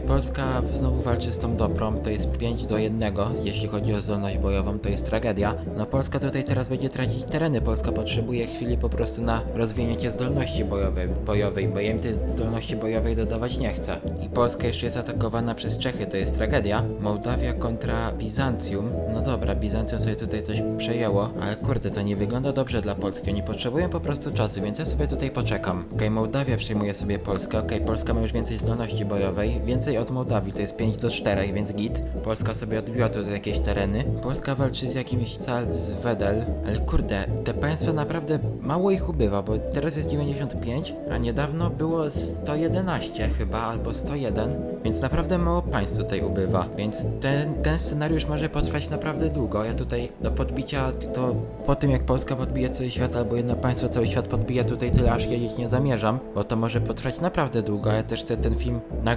Polska znowu walczy z tą dobrą, to jest 5 do 1, jeśli chodzi o zdolność bojową, to jest tragedia. No Polska tutaj teraz będzie tracić tereny, Polska potrzebuje chwili po prostu na rozwinięcie zdolności bojowej, bojowej bo im tej zdolności bojowej dodawać nie chcę. I Polska jeszcze jest atakowana przez Czechy, to jest tragedia. Mołdawia kontra Bizancjum, no dobra, Bizancjum sobie tutaj coś przejęło, ale kurde, to nie wygląda dobrze dla Polski, oni potrzebują po prostu czasu, więc ja sobie tutaj poczekam. Okej, Mołdawia przejmuje sobie Polskę, okej, Polska ma już więcej zdolności bojowej, więcej od Mołdawii, to jest 5 do 4, więc git. Polska sobie odbiła tutaj jakieś tereny. Polska walczy z jakimś Salzwedel, ale kurde, te państwa naprawdę mało ich ubywa, bo teraz jest 95, a niedawno było 111 chyba, albo 101, więc naprawdę mało państw tutaj ubywa, więc ten, ten scenariusz może potrwać naprawdę długo. Ja tutaj do podbicia, to po tym jak Polska podbije cały świat, albo jedno państwo cały świat podbije, tutaj tyle aż jeździć nie zamierzam, bo to może potrwać naprawdę długo, ja też chcę ten film nagrać